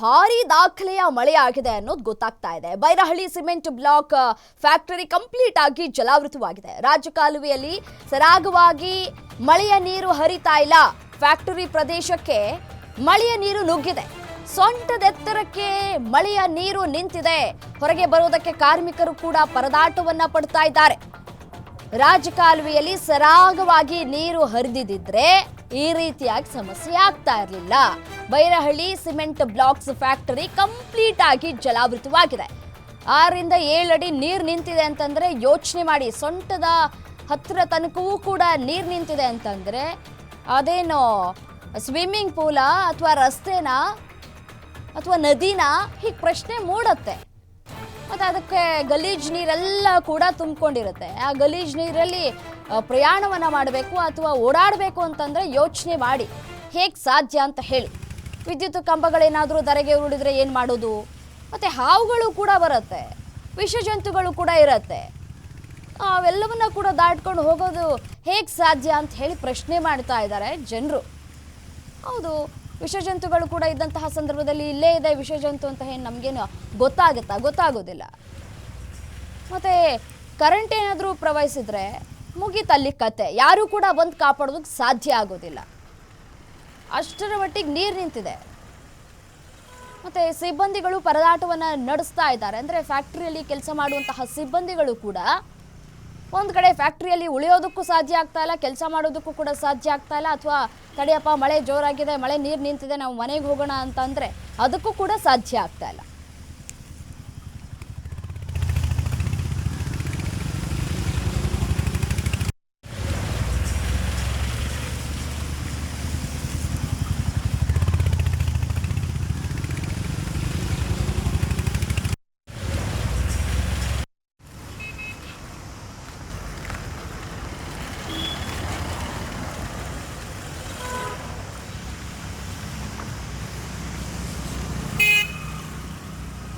ಭಾರಿ ದಾಖಲೆಯ ಮಳೆಯಾಗಿದೆ ಅನ್ನೋದು ಗೊತ್ತಾಗ್ತಾ ಇದೆ. Byrahalli cement block factory complete ಆಗಿ ಜಲಾವೃತವಾಗಿದೆ. ರಾಜಕಾಲುವೆಯಲ್ಲಿ ಸರಾಗವಾಗಿ ಮಳೆಯ ನೀರು ಹರಿತಾ ಇಲ್ಲ. ಫ್ಯಾಕ್ಟರಿ ಪ್ರದೇಶಕ್ಕೆ ಮಳೆಯ ನೀರು ನುಗ್ಗಿದೆ. ಸೊಂಟದೆತ್ತರಕ್ಕೆ ಮಳೆಯ ನೀರು ನಿಂತಿದೆ. ಹೊರಗೆ ಬರುವುದಕ್ಕೆ ಕಾರ್ಮಿಕರು ಕೂಡ ಪರದಾಟವನ್ನ ಪಡ್ತಾ ಇದ್ದಾರೆ. ರಾಜಕಾಲುವೆಯಲ್ಲಿ ಸರಾಗವಾಗಿ ನೀರು ಹರಿದಿದ್ರೆ ಈ ರೀತಿಯಾಗಿ ಸಮಸ್ಯೆ ಆಗ್ತಾ ಇರಲಿಲ್ಲ. Byrahalli cement blocks factory complete ಆಗಿ ಜಲಾವೃತವಾಗಿದೆ. ಆರರಿಂದ ಏಳಡಿ ನೀರು ನಿಂತಿದೆ ಅಂತಂದ್ರೆ ಯೋಚನೆ ಮಾಡಿ, ಸೊಂಟದ ಹತ್ತಿರ ತನಕವೂ ಕೂಡ ನೀರು ನಿಂತಿದೆ ಅಂತಂದ್ರೆ ಅದೇನೋ ಸ್ವಿಮ್ಮಿಂಗ್ ಪೂಲಾ ಅಥವಾ ರಸ್ತೆನಾ ಅಥವಾ ನದಿನ ಹೀಗೆ ಪ್ರಶ್ನೆ ಮೂಡತ್ತೆ. ಮತ್ತು ಅದಕ್ಕೆ ಗಲೀಜ್ ನೀರೆಲ್ಲ ಕೂಡ ತುಂಬಿಕೊಂಡಿರುತ್ತೆ. ಆ ಗಲೀಜ್ ನೀರಲ್ಲಿ ಪ್ರಯಾಣವನ್ನು ಮಾಡಬೇಕು ಅಥವಾ ಓಡಾಡಬೇಕು ಅಂತಂದ್ರೆ ಯೋಚನೆ ಮಾಡಿ. ಹೇಗೆ ಸಾಧ್ಯ ಅಂತ ಹೇಳಿ. ವಿದ್ಯುತ್ ಕಂಬಗಳೇನಾದರೂ ಧರೆಗೆ ಉರುಳಿದ್ರೆ ಏನು ಮಾಡೋದು? ಮತ್ತು ಹಾವುಗಳು ಕೂಡ ಬರುತ್ತೆ. ವಿಷಜಂತುಗಳು ಕೂಡ ಇರುತ್ತೆ. ಅವೆಲ್ಲವನ್ನ ಕೂಡ ದಾಟ್ಕೊಂಡು ಹೋಗೋದು ಹೇಗೆ ಸಾಧ್ಯ ಅಂತ ಹೇಳಿ ಪ್ರಶ್ನೆ ಮಾಡ್ತಾ ಇದ್ದಾರೆ ಜನರು. ಹೌದು. ವಿಷಜಂತುಗಳು ಕೂಡ ಇದ್ದಂತಹ ಸಂದರ್ಭದಲ್ಲಿ ಇಲ್ಲೇ ಇದೆ ವಿಷಜಂತು ಅಂತ ಏನು ನಮಗೇನು ಗೊತ್ತಾಗುತ್ತಾ? ಗೊತ್ತಾಗೋದಿಲ್ಲ. ಮತ್ತು ಕರೆಂಟ್ ಏನಾದರೂ ಪ್ರವಹಿಸಿದ್ರೆ ಮುಗೀತಲ್ಲಿ ಕತೆ. ಯಾರೂ ಕೂಡ ಬಂದು ಕಾಪಾಡೋದಕ್ಕೆ ಸಾಧ್ಯ ಆಗೋದಿಲ್ಲ. ಅಷ್ಟರ ಮಟ್ಟಿಗೆ ನೀರು ನಿಂತಿದೆ. ಮತ್ತು ಸಿಬ್ಬಂದಿಗಳು ಪರದಾಟವನ್ನು ನಡೆಸ್ತಾ ಇದ್ದಾರೆ. ಅಂದರೆ ಫ್ಯಾಕ್ಟ್ರಿಯಲ್ಲಿ ಕೆಲಸ ಮಾಡುವಂತಹ ಸಿಬ್ಬಂದಿಗಳು ಕೂಡ ಒಂದು ಕಡೆ ಫ್ಯಾಕ್ಟ್ರಿಯಲ್ಲಿ ಉಳಿಯೋದಕ್ಕೂ ಸಾಧ್ಯ ಆಗ್ತಾ ಇಲ್ಲ, ಕೆಲಸ ಮಾಡೋದಕ್ಕೂ ಕೂಡ ಸಾಧ್ಯ ಆಗ್ತಾ ಇಲ್ಲ. ಅಥವಾ ತಡೆಯಪ್ಪ ಮಳೆ ಜೋರಾಗಿದೆ, ಮಳೆ ನೀರು ನಿಂತಿದೆ, ನಾವು ಮನೆಗೆ ಹೋಗೋಣ ಅಂತಂದರೆ ಅದಕ್ಕೂ ಕೂಡ ಸಾಧ್ಯ ಆಗ್ತಾ ಇಲ್ಲ.